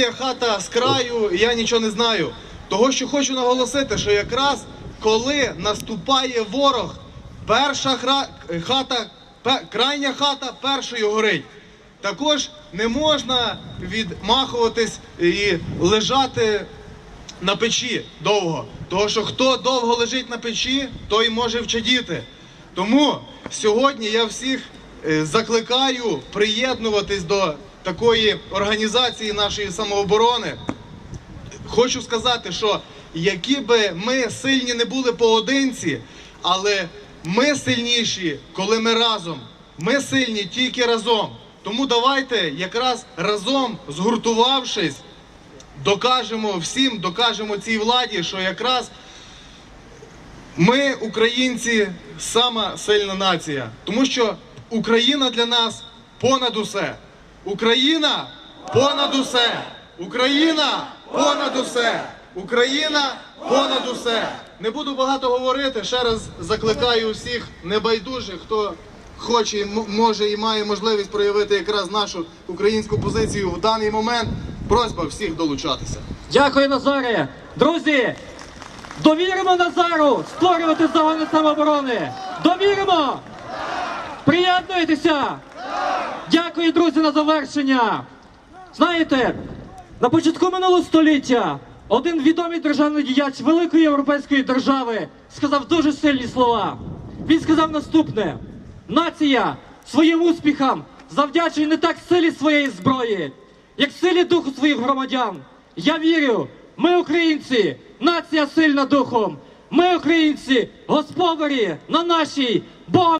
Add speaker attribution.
Speaker 1: Є хата з краю, я нічого не знаю. Того, що хочу наголосити, що якраз коли наступає ворог, перша хра... хата, пе- крайня хата першою горить. Також не можна відмахуватись і лежати на печі довго. Того, що хто довго лежить на печі, той може вчадіти. Тому сьогодні я всіх е, закликаю приєднуватись до такої організації нашої самооборони. Хочу сказати, що які би ми сильні не були поодинці, але ми сильніші, коли ми разом. Ми сильні тільки разом. Тому давайте якраз разом згуртувавшись, докажемо всім, докажемо цій владі, що якраз ми, українці, сама сильна нація. Тому що Україна для нас понад усе. Україна понад усе. Україна понад усе. Україна понад усе. Не буду багато говорити. Ще раз закликаю всіх небайдужих, хто хоче, може і має можливість проявити якраз нашу українську позицію в даний момент. Просьба всіх долучатися.
Speaker 2: Дякую, Назаре. Друзі, довіримо Назару створювати загони самооборони. Довіримо! Приєднуйтеся! Дякую, друзі, на завершення. Знаєте, на початку минулого століття один відомий державний діяч великої європейської держави сказав дуже сильні слова. Він сказав наступне: нація своїм успіхам завдячує не так силі своєї зброї, як силі духу своїх громадян. Я вірю, ми українці, нація сильна духом. Ми українці, господарі на нашій Богом.